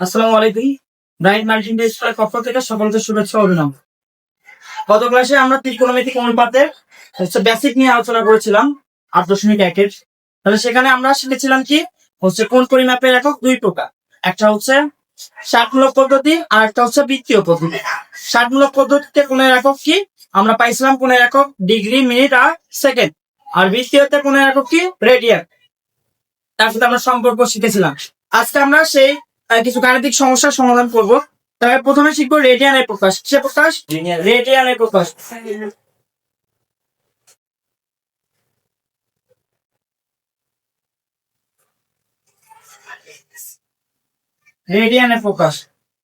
আসসালামু আলাইকুম। Bright Martin স্কুলের পক্ষ থেকে সকলকে শুভেচ্ছা অভিনন্দন। গত ক্লাসে আমরা ত্রিকোণমিতিক অনুপাতের হচ্ছে বেসিক নিয়ে আলোচনা করেছিলাম, আট দশমিক একের। তাহলে সেখানে আমরা শিখেছিলাম কি? হচ্ছে কোন পরিমাপের একক দুই প্রকার। একটা হচ্ছে ষাটমূলক পদ্ধতি, আর একটা হচ্ছে বৃত্তীয় পদ্ধতি। ষাটমূলক পদ্ধতিতে কোণের একক কি? আমরা পাইছিলাম কোণের একক ডিগ্রি, মিনিট, আর সেকেন্ড। আর বৃত্তীয়তে কোণের একক কি? রেডিয়ান। তার সাথে আমরা সম্পর্ক শিখেছিলাম। আজকে আমরা সেই কিছু গাণিতিক সমস্যার সমাধান করব। তবে প্রথমে শিখব রেডিয়ানের প্রকাশ। সে প্রকাশ? রেডিয়ানের প্রকাশ। রেডিয়ানের প্রকাশ।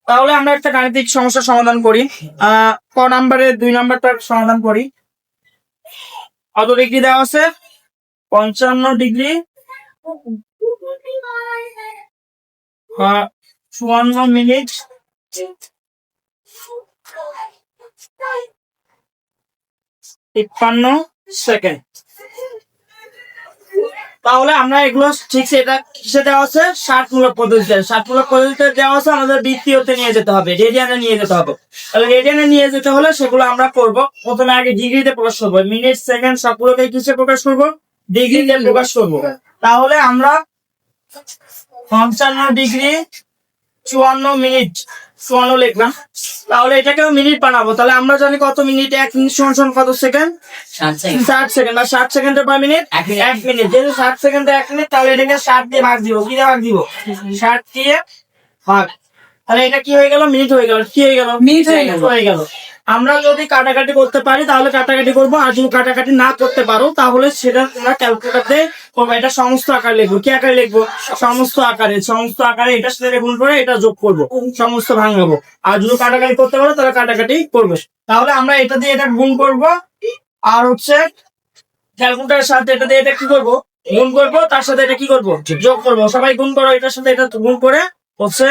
তাহলে আমরা একটা গাণিতিক সমস্যার সমাধান করি। আহ ক নাম্বারে দুই নাম্বারটা সমাধান করি। কত ডিগ্রি দেওয়া আছে। পঞ্চান্ন ডিগ্রি। চুয়ান্ন মিনিট। তিপ্পান্ন সেকেন্ড। তাহলে আমরা এগুলো ঠিক সেটা কিসে দেওয়া আছে? ষাটমূলক পদ্ধতিতে। ষাটমূলক পদ্ধতিতে দেওয়া আছে, আমাদের বৃত্তীয়তে নিয়ে যেতে হবে রেডিয়ানে নিয়ে যেতে হবে। তাহলে রেডিয়ানে নিয়ে যেতে হলে সেগুলো আমরা করব। প্রথমে আগে ডিগ্রিতে প্রকাশ করব। মিনিট সেকেন্ড সবগুলোকে কিসে প্রকাশ করব? ডিগ্রিতে প্রকাশ করব। তাহলে আমরা পঞ্চান্ন ডিগ্রি চুয়ান্ন মিনিট। চুয়ান্ন লেগ না? তাহলে এটাকেও মিনিট বানাবো। তাহলে আমরা জানি কত মিনিট? এক মিনিট সমান সমান কত সেকেন্ড? ষাট সেকেন্ড। বা ষাট সেকেন্ডে পার মিনিট? এক মিনিট। এক মিনিট। যেহেতু ষাট সেকেন্ডে এক মিনিট তাহলে এটাকে ষাট দিয়ে ভাগ দিব। কি দিয়ে ভাগ দিব? ষাট দিয়ে ভাগ। তাহলে এটা কি হয়ে গেল? মিনিট হয়ে গেল। কি হয়ে গেল? মিনিট হয়ে গেল। হয়ে গেল। আমরা যদি কাটাকাটি করতে পারি তাহলে কাটাকাটি করব। আর যদি কাটাকাটি না করতে পারো তাহলে সেটা তোমরা ক্যালকুলেটারে করব। এটা সমস্ত আকারে লিখব। কি আকারে লিখব? সমস্ত আকারে। সমস্ত আকারে এটার সাথে গুণ করে এটা যোগ করব। সমস্ত ভাঙাবো। আর যদি কাটাকাটি করতে পারো তাহলে কাটাকাটি করবে। তাহলে আমরা এটা দিয়ে এটা গুণ করব। আর হচ্ছে ক্যালকুলেটারের সাথে এটা দিয়ে এটা কি করব? গুণ করব। তার সাথে এটা কি করব? যোগ করব। সবাই গুণ করো। এটার সাথে এটা গুণ করে হচ্ছে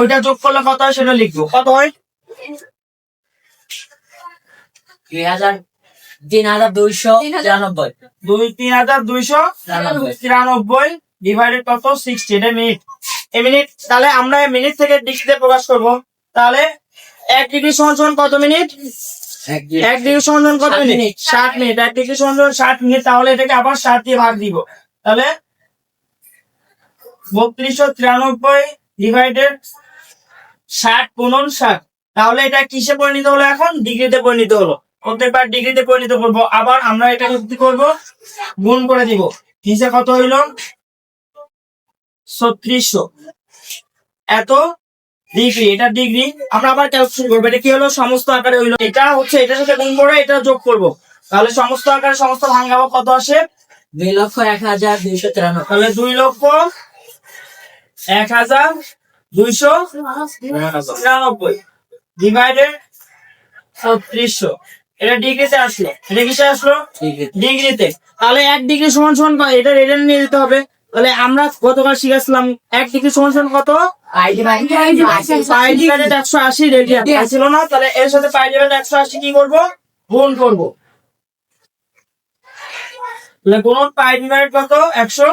ওইটা যোগ করলে কত হয় সেটা লিখব। কত হয়? দুই হাজার তিন হাজার দুইশো তিরানব্বই। দুই তিন হাজার দুইশো তিরানব্বই। তিরানব্বই ডিভাইডেড কত? সিক্সটি এটা মিনিট এই মিনিট তাহলে আমরা মিনিট থেকে ডিগ্রিতে প্রকাশ করব। তাহলে এক ডিগ্রি সমান সমান কত মিনিট এক ডিগ্রি সমান সমান কত মিনিট মিনিট। ষাট মিনিট এক ডিগ্রি সমান সমান ষাট মিনিট তাহলে এটাকে আবার ষাট দিয়ে ভাগ দিব। তাহলে বত্রিশশো তিরানব্বই ডিভাইডেড ষাট পনেরো ষাট। তাহলে এটা কিসে পরিণত হলো এখন? ডিগ্রিতে পরিণত হলো। প্রত্যেকবার ডিগ্রিতে পরিণত করব। আবার আমরা এটা কি করব? গুণ করে দিব। হিসে কত হইল? ছত্রিশশো। এত ডিগ্রি। এটা ডিগ্রি। আমরা আবার ক্যালকুলেশন করব। এটা কি হলো? সমস্ত আকারে হইল। এটা হচ্ছে এটার সাথে গুণ করে এটা যোগ করব। তাহলে সমস্ত আকারে সমস্ত ভাঙাবো কত আসে? দুই লক্ষ এক হাজার দুইশো তিরানব্বই। তাহলে দুই লক্ষ এক হাজার দুইশো তিরানব্বই ডিভাইডেড ছত্রিশশো। এটা ডিগ্রিতে আসলো। এটা কিসে আসলো? ডিগ্রিতে। তাহলে এক ডিগ্রি সমান সমান কত? এটা রেডিয়ান নিয়ে যেতে হবে। তাহলে আমরা গতকাল শিখেছিলাম এক ডিগ্রি সমান সমান কত? আইডি পাই ডিভাইডেড একশো আশি রেডিয়ান। ছিল না? তাহলে এর সাথে পাই ডিভাইডেড একশো আশি কি করব? গুণ করব। তাহলে গুণ পাই ডিভাইডেড কত? একশো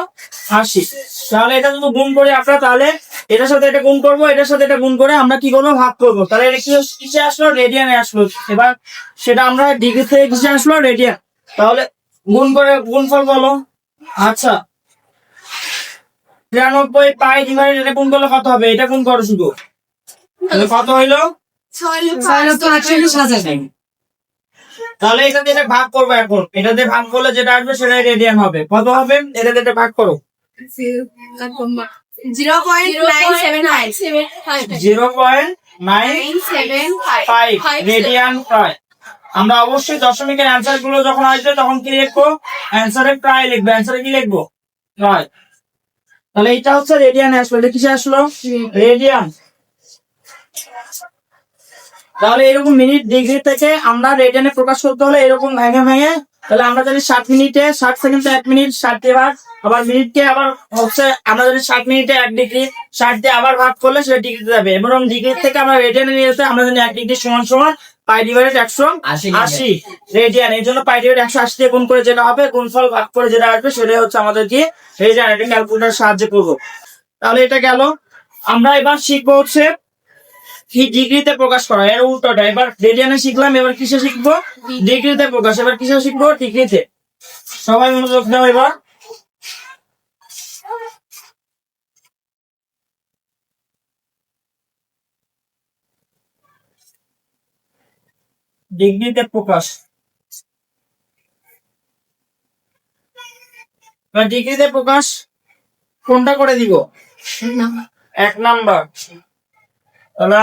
আশি। তাহলে এটা যদি গুণ করি আমরা তাহলে এটার সাথে এটা গুণ করব এটার সাথে এটা গুণ করে আমরা কি করব? ভাগ করব। তাহলে এটা কি কিসে আসলো রেডিয়ানে আসলো। এবার সেটা আমরা ডিগ্রি থেকে কিসে আসলো রেডিয়ান তাহলে গুণ করে গুণফল বলো। আচ্ছা। তিরানব্বই পাই ডিভাইড এটা গুণ করলে কত হবে? এটা গুণ করো শুধু। তাহলে কত হইল? তাহলে এটা দিয়ে ভাগ করব এখন। এটা দিয়ে ভাগ করলে যেটা আসবে সেটাই রেডিয়ান হবে। কত হবে? এটা দিয়ে ভাগ করো। Zero point nine seven five zero point nine nine seven five radian আমরা অবশ্যই দশমিকের অ্যান্সারগুলো যখন আসবে তখন কি লিখব? অ্যান্সারে প্রায় লিখব। অ্যান্সারে কি লিখব? প্রায় তাহলে এটা হচ্ছে রেডিয়ান আসলো। এটা কিসে আসলো? রেডিয়ান তাহলে এরকম মিনিট ডিগ্রি থেকে আমরা রেডিয়ানে প্রকাশ করতে হলে এরকম ভেঙে ভেঙে তাহলে আমরা জানি ষাট মিনিটে ষাট সেকেন্ডে এক মিনিট ষাট দিয়ে ভাগ আবার মিনিটকে আবার হচ্ছে আমরা জানি ষাট মিনিটে এক ডিগ্রি ষাট দিয়ে আবার ভাগ করলে সেটা ডিগ্রিতে যাবে। এবং ডিগ্রি থেকে আমরা রেডিয়ানে নিয়ে যেতে আমরা জানি এক ডিগ্রি সমান সমান পাই ডিভাইডেড একশো আশি আশি রেডিয়ান এই জন্য পাই ডিভাইড একশো আশি দিয়ে গুণ করে যেটা হবে গুণফল ভাগ করে যেটা আসবে সেটাই হচ্ছে আমাদের কি রেডিয়ান এটা ক্যালকুলেটার সাহায্য করব। তাহলে এটা গেল। আমরা এবার শিখব হচ্ছে ডিগ্রিতে প্রকাশ করা এর উল্টোটা এবার রেডিয়ানে শিখলাম এবার কিসে শিখব? ডিগ্রিতে প্রকাশ এবার কিসে শিখব? ডিগ্রিতে। সবাই মনোযোগ দাও এবার। ডিগ্রিতে প্রকাশ। এবার ডিগ্রিতে প্রকাশ কোনটা করে দিব? এক নাম্বার। তাহলে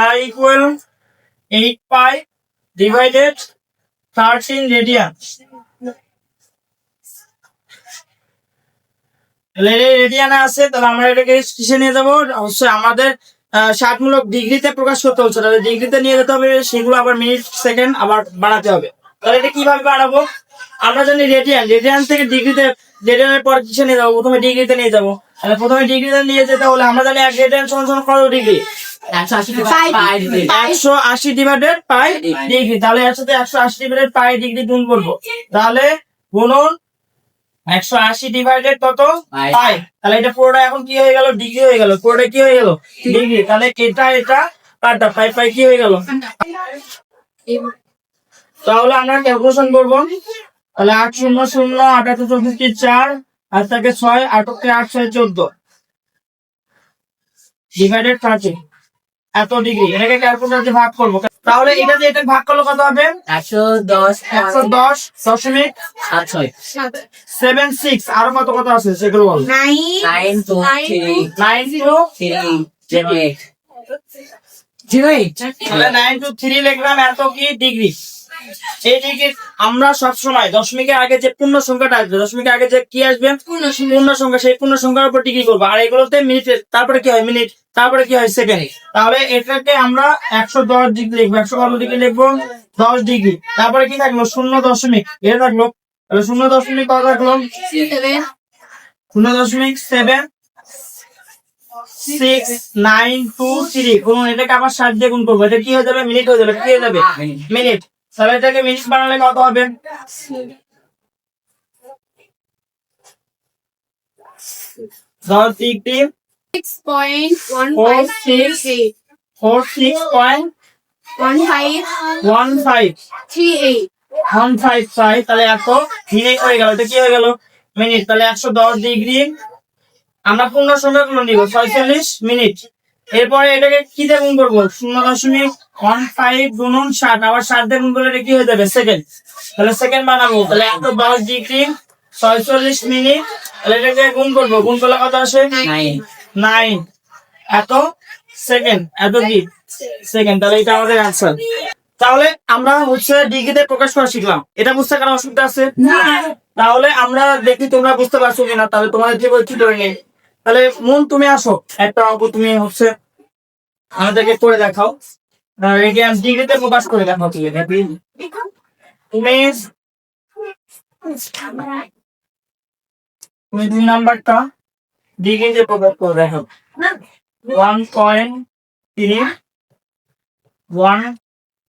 থার্টিন রেডিয়ান আছে, তাহলে আমরা এটাকে নিয়ে যাব? অবশ্যই আমাদের ষাটমূলক ডিগ্রিতে প্রকাশ করতে হচ্ছে তাহলে ডিগ্রিতে নিয়ে যেতে হবে, সেগুলো আবার মিনিট, সেকেন্ড আবার বাড়াতে হবে। তাহলে এটা কীভাবে বাড়াবো? আমরা জানি রেডিয়ান রেডিয়ান থেকে ডিগ্রিতে রেডিয়ানের পর নিয়ে যাব? প্রথমে ডিগ্রিতে নিয়ে যাব। তাহলে প্রথমে ডিগ্রিতে নিয়ে যেতে হলে আমরা জানি এক রেডিয়ান সমান কত ডিগ্রি? একশো আশি ডিভাইডেড পাই ডিগ্রি তাহলে এর সাথে একশো আশি ডিভাইডেড পাই ডিগ্রি গুণ করব। তাহলে গুণন একশো আশি ডিভাইডেড কত. পাই। তাহলে এটা পুরোটা এখন কি হয়ে গেল? ডিগ্রি হয়ে গেল। পুরোটা কি হয়ে গেল? ডিগ্রি। তাহলে এটা এটা পারটা পাই পাই কি হয়ে গেল? তাহলে আমরা ক্যালকুলেশন করব। তাহলে আট শূন্য শূন্য আঠাশো চৌষট্টি চার? আর থাকে ছয় আটকে আট ছয় চোদ্দ। ডিভাইডেড থার্টি এত ডিগ্রি এটাকে ক্যালকুলেটর ভাগ করব। তাহলে এটা দিয়ে এটা ভাগ করলে কত হবে? একশো দশ একশো দশ দশমিক সাত ছয়। সেভেন সিক্স আরও কত কত আছে সেগুলো বল। Nine two three nine two three zero eight zero eight nine two three লিখলাম এত কি ডিগ্রি এই ডিগ্রি আমরা সবসময় দশমিকের আগে যে পূর্ণ সংখ্যাটা আসবে দশমিকের আগে যে কি আসবে? পূর্ণ সংখ্যা। সেই পূর্ণ সংখ্যার উপর ডিগ্রি করব। আর এগুলোতে মিনিটের তারপরে কি হয়? মিনিট তারপরে কি হয় সেকেন্ড তাহলে এটাকে আমরা একশো দশ ডিগ্রি লিখব একশো কত ডিগ্রি লিখব দশ ডিগ্রি তারপরে কি থাকল? শূন্য দশমিক। এটা থাকল। তাহলে শূন্য দশমিক কত থাকল? শূন্য দশমিক seven six nine two three গুণ এটাকে আবার ষাট দিয়ে গুণ করব। এটা কি হয়ে যাবে? মিনিট হয়ে যাবে। কি হয়ে যাবে? মিনিট তাহলে এটাকে মিনিট বানালে কত হবে? Six point one Four, five six. eight. Four six point One five one five three eight. One five five তাহলে এত মিনিট হয়ে গেল এটা কি হয়ে গেল? মিনিট তাহলে একশো দশ ডিগ্রি। আমরা পূর্ণ সংখ্যাগুলো নিব ছয়চল্লিশ মিনিট। এরপরে এটাকে কি দিয়ে গুণ করব? শূন্য দশমিক ওয়ান ফাইভ গুণন ষাট আবার ষাট দিয়ে গুণ করলে এটা কি হয়ে যাবে? সেকেন্ড। তাহলে সেকেন্ড বানাবো তাহলে একশো দশ ডিগ্রি ছয়চল্লিশ মিনিট তাহলে এটাকে গুণ করব। গুণ করলে কত আসে? নাইন। এত সেকেন্ড এত কি? সেকেন্ড তাহলে এটা আমাদের অ্যান্সার তাহলে আমরা হচ্ছে ডিগ্রিতে প্রকাশ করা শিখলাম। এটা বুঝতে কারও অসুবিধা আছে? তাহলে আমরা দেখি তোমরা বুঝতে পারছ কিনা তাহলে তোমাদের যে বলছি ধরে নেই তাহলে মন তুমি আসো। একটা অঙ্ক তুমি হচ্ছে আমাদেরকে করে দেখাও। ডিগ্রিতে প্রকাশ করে দেখাও তুমি তুমি তুমি দুই নাম্বারটা ডিগ্রিতে প্রকাশ করে দেখাও one point three one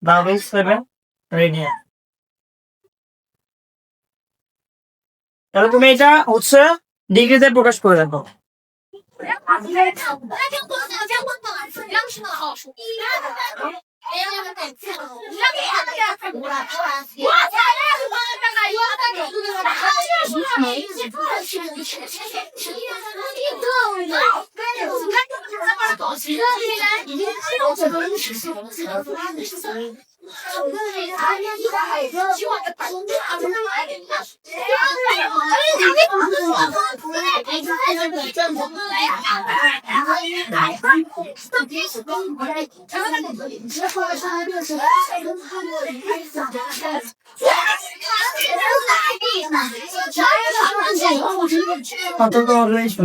double seven radian তাহলে তুমি এটা হচ্ছে ডিগ্রিতে প্রকাশ করে দেখো। Doğru. 他得到了一拳。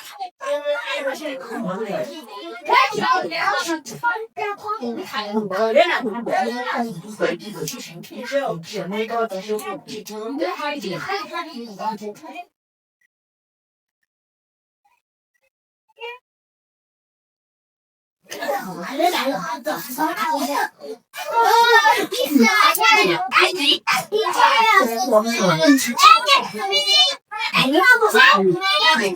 哎呀！我这穿个裤子太冷了，人家是不随意的去行骗哦，什么都是自己装的，还叫好孩子？哎呀！我这来了，怎么这么热？啊！你这玩意儿，赶紧！你这玩意儿，我这玩意儿，赶紧！你这玩意儿，哎，你还不行？哎呀！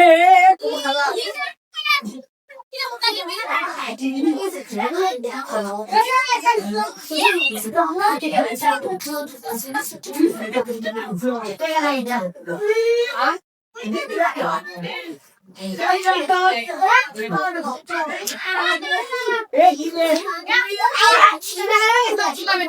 해. 고마워. 왜 이래? 아, 지금 하라고 했어. 지금 하면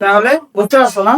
তাহলে বুঝতে পারছ না?